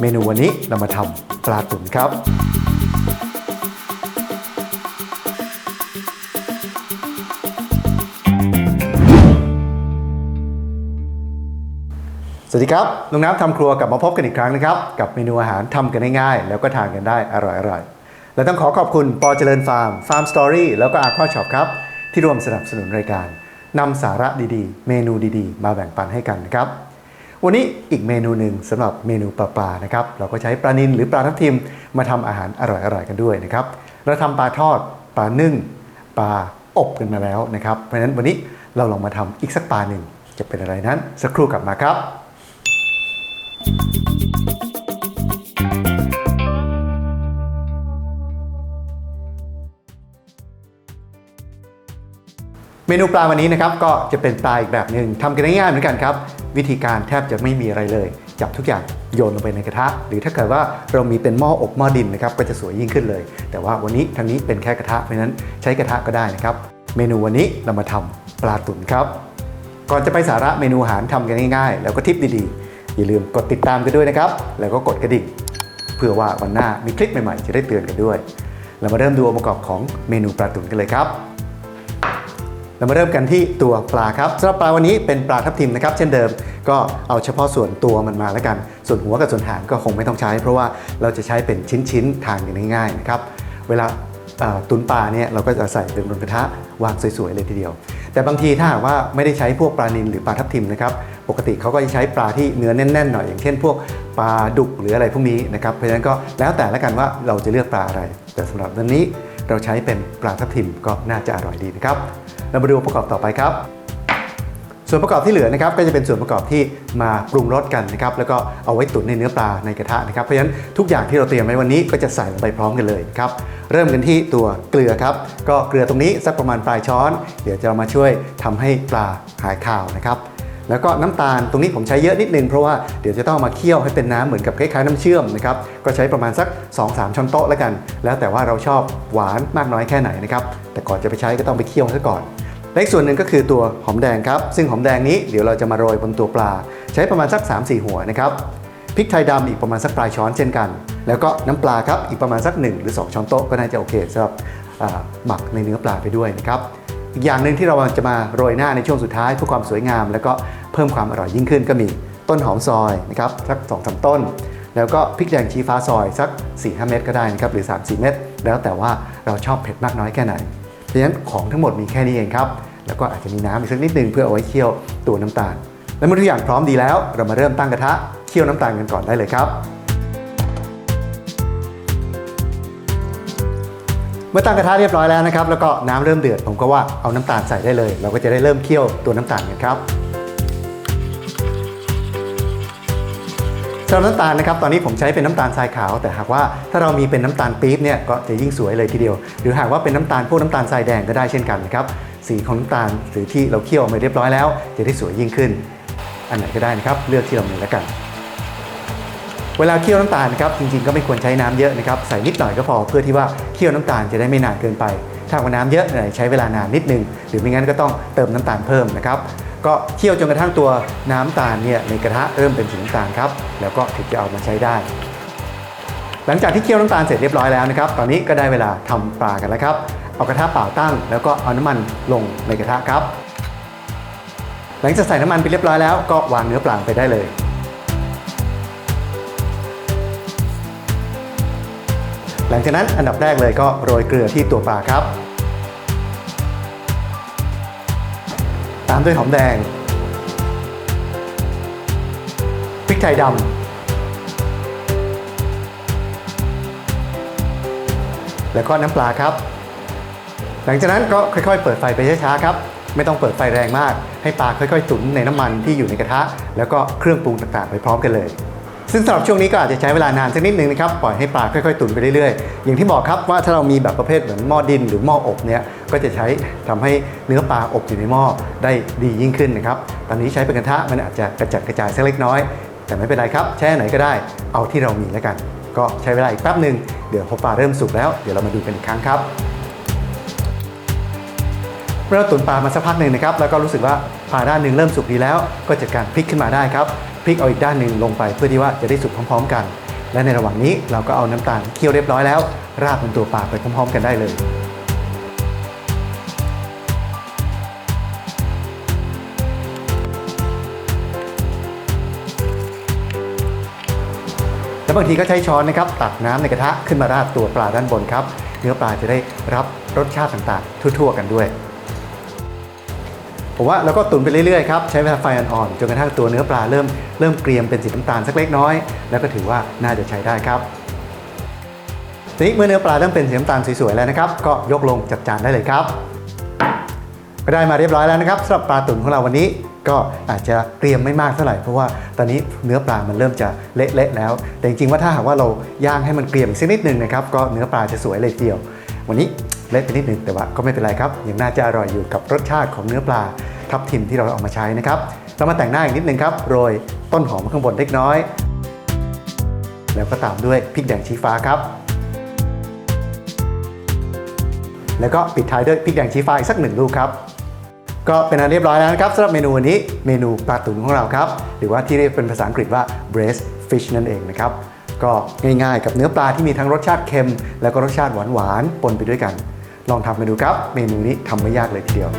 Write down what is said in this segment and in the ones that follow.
เมนูวันนี้เรามาทำปลาตุ๋นครับ สวัสดีครับ ลุงน้ำทำครัวกลับมาพบกันอีกครั้งนะครับ กับเมนูอาหารทำกันง่ายๆ แล้วก็ทานกันได้อร่อยๆ และต้องขอขอบคุณปอเจริญฟาร์ม ฟาร์มสตอรี่แล้วก็อาควาช็อปครับ ที่ร่วมสนับสนุนรายการ นำสาระดีๆ เมนูดีๆ มาแบ่งปันให้กันนะครับ วันนี้อีกเมนูหนึ่งสำหรับเมนูปลาปลานะครับ เราก็ใช้ปลานิลหรือปลาทับทิมมาทำอาหารอร่อยๆกันด้วยนะครับ เราทำปลาทอด ปลานึ่ง ปลาอบกันมาแล้วนะครับ เพราะฉะนั้นวันนี้เราลองมาทำอีกสักปลาหนึ่งจะเป็นอะไรนั้น สักครู่กลับมาครับ เมนูปลาวันนี้นะครับก็จะเป็นปลาอีกแบบหนึ่งทำกันง่ายๆเหมือนกันครับ วิธีการแทบจะไม่มีอะไรเลย จับทุกอย่างโยนลงไปในกระทะ หรือถ้าเกิดว่าเรามีเป็นหม้ออบหม้อดินนะครับก็จะสวยยิ่งขึ้นเลย แต่ว่าวันนี้ทางนี้เป็นแค่กระทะเพราะนั้นใช้กระทะก็ได้นะครับ เมนูวันนี้เรามาทำปลาตุ๋นครับก่อนจะไปสาระเมนูอาหารทำกันง่ายๆ แล้วก็ทิปดีๆ อย่าลืมกดติดตามกันด้วยนะครับ แล้วก็กดกระดิ่งเพื่อว่าวันหน้ามีคลิปใหม่ๆ จะได้เตือนกันด้วย เรามาเริ่มดูองค์ประกอบของเมนูปลาตุ๋นกันเลยครับ เรามาเริ่มกันที่ตัวปลาครับสำหรับปลาวันนี้เป็นปลาทับทิมนะครับ เช่นเดิมก็เอาเฉพาะส่วนตัวมันมาแล้วกัน ส่วนหัวกับส่วนหางก็คงไม่ต้องใช้ เพราะว่าเราจะใช้เป็นชิ้นๆทานกันง่ายๆนะครับเวลาตุนปลาเนี่ยเราก็จะใส่เป็นบนกระทะวางสวยๆเลยทีเดียว แต่บางทีถ้าหากว่าไม่ได้ใช้พวกปลานิลหรือปลาทับทิมนะครับปกติเขาก็จะใช้ปลาที่เนื้อแน่นๆหน่อยอย่างเช่น พวกปลาดุกหรืออะไรพวกนี้นะครับเพราะฉะนั้นก็แล้วแต่ละกันว่าเราจะเลือกปลาอะไร แต่สำหรับวันนี้ เราใช้เป็นปลาทับทิมก็น่าจะอร่อยดีนะครับ เรามาดูองประกอบต่อไปครับ ส่วนประกอบที่เหลือนะครับก็จะเป็นส่วนประกอบที่มาปรุงรสกันนะครับแล้วก็เอาไว้ตุ๋นในเนื้อปลาในกระทะนะครับเพราะฉะนั้นทุกอย่างที่เราเตรียมไว้วันนี้ก็จะใส่ลงไปพร้อมกันเลยครับเริ่มกันที่ตัวเกลือครับ ก็เกลือตรงนี้สักประมาณปลายช้อน เดี๋ยวจะเอามาช่วยทำให้ปลาหายคาวนะครับ แล้วก็น้ำตาลตรงนี้ผมใช้เยอะนิดนึงเพราะว่าเดี๋ยวจะต้องมาเคี่ยวให้เป็นน้ำเหมือนกับคล้ายๆน้ำเชื่อมนะครับก็ใช้ประมาณสัก 2-3ช้อนโต๊ะแล้วกัน แล้วแต่ว่าเราชอบหวานมากน้อยแค่ไหนนะครับแต่ก่อนจะไปใช้ก็ต้องไปเคี่ยวซะก่อนและอีกส่วนหนึ่งก็คือตัวหอมแดงครับ ซึ่งหอมแดงนี้เดี๋ยวเราจะมาโรยบนตัวปลา ใช้ประมาณสัก 3-4 หัวนะครับพริกไทยดำอีกประมาณสักปลายช้อนเช่นกัน แล้วก็น้ำปลาครับอีกประมาณสัก 1 หรือ 2 ช้อนโต๊ะก็น่าจะโอเคสำหรับหมักในเนื้อปลาไปด้วยนะครับ อีกอย่างหนึ่งที่เราจะมาโรยหน้าในช่วงสุดท้ายเพื่อความสวยงาม แล้วก็เพิ่มความอร่อยยิ่งขึ้นก็มีต้นหอมซอยนะครับสัก2องสาต้น แล้วก็พริกแดงชี้ฟ้าซอยสัก 4-5 เม็ดก็ได้นะครับหรือ 3-4 เม็ดแล้วแต่ว่าเราชอบเผ็ดมากน้อยแค่ไหนเพราะฉะนั้นของทั้งหมดมีแค่นี้เองครับแล้วก็อาจจะมีน้ำอีกสักนิดนึงเพื่อเอาไว้เคี่ยวตัวน้ำตาล และเมื่อทุกอย่างพร้อมดีแล้ว เรามาเริ่มตั้งกระทะเคี่ยวน้ำตาลกันก่อนได้เลยครับ มื่อตั้งกระทะเรียบร้อยแล้วนะครับ แล้วก็น้ำเริ่มเดือด ผมก็ว่าเอาน้ำตาลใส่ได้เลย เราก็จะได้เริ่มเคี่ยวตัวน้ำตาลกันครับสำหรับน้ำตาลนะครับตอนนี้ผมใช้เป็นน้ำตาลทรายขาว แต่หากว่าถ้าเรามีเป็นน้ำตาลปี๊บเนี่ยก็จะยิ่งสวยเลยทีเดียว หรือหากว่าเป็นน้ำตาลพวกน้ำตาลทรายแดงก็ได้เช่นกันนะครับสีของน้ำตาลหรือที่เราเคี่ยวมาเรียบร้อยแล้ว จะได้สวยยิ่งขึ้น อันไหนก็ได้นะครับเลือกที่เรามีแล้วกัน เวลาเคี่ยวน้ำตาลนะครับจริงๆก็ไม่ควรใช้น้ำเยอะนะครับใส่นิดหน่อยก็พอเพื่อที่ว่าเคี่ยวน้ำตาลจะได้ไม่นานเกินไป ถ้าว่าน้ำเยอะหน่อยใช้เวลานานนิดนึง หรือไม่งั้นก็ต้องเติมน้ำตาลเพิ่มนะครับก็เคี่ยวจนกระทั่งตัวน้ำตาลเนี่ยในกระทะเริ่มเป็นสีน้ำตาลครับแล้วก็ถึงจะเอามาใช้ได้ หลังจากที่เคี่ยวน้ำตาลเสร็จเรียบร้อยแล้วนะครับตอนนี้ก็ได้เวลาทำปลากันแล้วครับเอากระทะเปล่าตั้ง แล้วก็เอาน้ำมันลงในกระทะครับ หลังจากใส่น้ำมันไปเรียบร้อยแล้วก็วางเนื้อปลาไปได้เลย หลังจากนั้นอันดับแรกเลยก็โรยเกลือที่ตัวปลาครับ ตามด้วยหอมแดงพริกไทยดำแล้วก็น้ำปลาครับ หลังจากนั้นก็ค่อยๆ เปิดไฟไปช้าๆครับ ไม่ต้องเปิดไฟแรงมาก ให้ปลาค่อยๆ ตุ๋นในน้ำมันที่อยู่ในกระทะ แล้วก็เครื่องปรุงต่างๆ ไปพร้อมกันเลย ซึ่งสำหรับช่วงนี้ก็อาจจะใช้เวลานานสักนิดนึงนะครับปล่อยให้ปลาค่อยๆ ตุ๋นไปเรื่อยๆ อย่างที่บอกครับว่าถ้าเรามีแบบประเภทเหมือนหม้อดินหรือหม้ออบเนี่ยก็จะใช้ทำให้เนื้อปลาอบอยู่ในหม้อได้ดียิ่งขึ้นนะครับตอนนี้ใช้เป็นกระทะมันอาจจะกระจัดกระจายสักเล็กน้อย แต่ไม่เป็นไรครับแช่ไหนก็ได้เอาที่เรามีแล้วกัน ก็ใช้เวลาอีกแป๊บหนึ่งเดี๋ยวพอปลาเริ่มสุกแล้วเดี๋ยวเรามาดูกันอีกครั้งครับเมื่อเราตุ๋นปลามาสักพักหนึ่งนะครับแล้วก็รู้สึกว่าปลาด้านหนึ่งเริ่มสุกดีแล้ว ก็จัดการพลิกขึ้นมาได้ครับ พลิกเอาอีกด้านหนึ่งลงไปเพื่อที่ว่าจะได้สุกพร้อม ๆ กัน และในระหว่างนี้เราก็เอาน้ำตาลเคี่ยวเรียบร้อยแล้ว ราดบนตัวปลาไปพร้อม ๆ กันได้เลยแล้วบางทีก็ใช้ช้อนนะครับตักน้ำในกระทะขึ้นมาราดตัวปลาด้านบนครับ เนื้อปลาจะได้รับรสชาติต่างๆ ทั่ว ๆ กันด้วย ผมว่าเราก็ตุ๋นไปเรื่อยๆครับใช้เวลาไฟอ่อนๆจนกระทั่งตัวเนื้อปลาเริ่มเริ่มเกรียมเป็นสีน้ำตาลสักเล็กน้อย แล้วก็ถือว่าน่าจะใช้ได้ครับทีนี้เมื่อเนื้อปลาเริ่มเป็นสีน้ำตาลสวยๆแล้วนะครับ ก็ยกลงจัดจานได้เลยครับ ก็ได้มาเรียบร้อยแล้วนะครับสำหรับปลาตุ๋นของเราวันนี้ก็อาจจะเตรียมไม่มากเท่าไหร่เพราะว่าตอนนี้เนื้อปลามันเริ่มจะเละๆแล้ว แต่จริงๆว่าถ้าหากว่าเราย่างให้มันเกรียมสักนิดหนึ่งนะครับก็เนื้อปลาจะสวยเลยทีเดียว วันนี้เละไปนิดหนึ่งแต่ว่าก็ไม่เป็นไรครับยังน่าจะอร่อยอยู่กับรสชาติของเนื้อปลาทับทิมที่เราเอามาใช้นะครับเรามาแต่งหน้าอีกนิดนึงครับโรยต้นหอมข้างบนเล็กน้อย แล้วก็ตามด้วยพริกแดงชี้ฟ้าครับแล้วก็ปิดท้ายด้วยพริกแดงชี้ฟ้าอีกสักหนึ่งลูกครับ ก็เป็นอันเรียบร้อยแล้วนะครับสำหรับเมนูวันนี้เมนูปลาตุ๋นของเราครับ หรือว่าที่เรียกเป็นภาษาอังกฤษว่า braised fish นั่นเองนะครับ ก็ง่ายๆ กับเนื้อปลาที่มีทั้งรสชาติเค็ม แล้วก็รสชาติหวานๆปนไปด้วยกัน ลองทำเมนูครับ เมนูนี้ทำไม่ยากเลยทีเดียว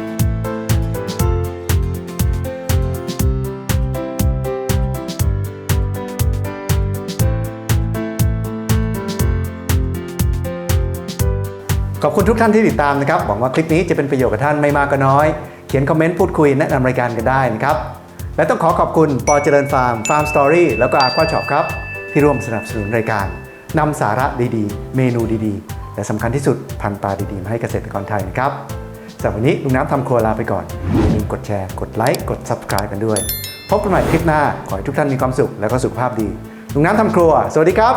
ขอบคุณทุกท่านที่ติดตามนะครับ หวังว่าคลิปนี้จะเป็นประโยชน์กับท่านไม่มากก็น้อย เขียนคอมเมนต์พูดคุยแนะนำรายการกันได้นะครับ และต้องขอขอบคุณปอเจริญฟาร์มฟาร์มสตอรี่แล้วก็อาควาช็อปครับ ที่ร่วมสนับสนุนรายการนำสาระดีๆ เมนูดีๆ และสำคัญที่สุดพันธุ์ปลาดีๆ มาให้เกษตรกรไทยนะครับสำหรับวันนี้ลุงน้ำทำครัวลาไปก่อนอย่าลืมกดแชร์ กดไลค์ กด Subscribe กันด้วย พบกันใหม่คลิปหน้า ขอให้ทุกท่านมีความสุขและก็สุขภาพดีลุงน้ำทำครัว สวัสดีครับ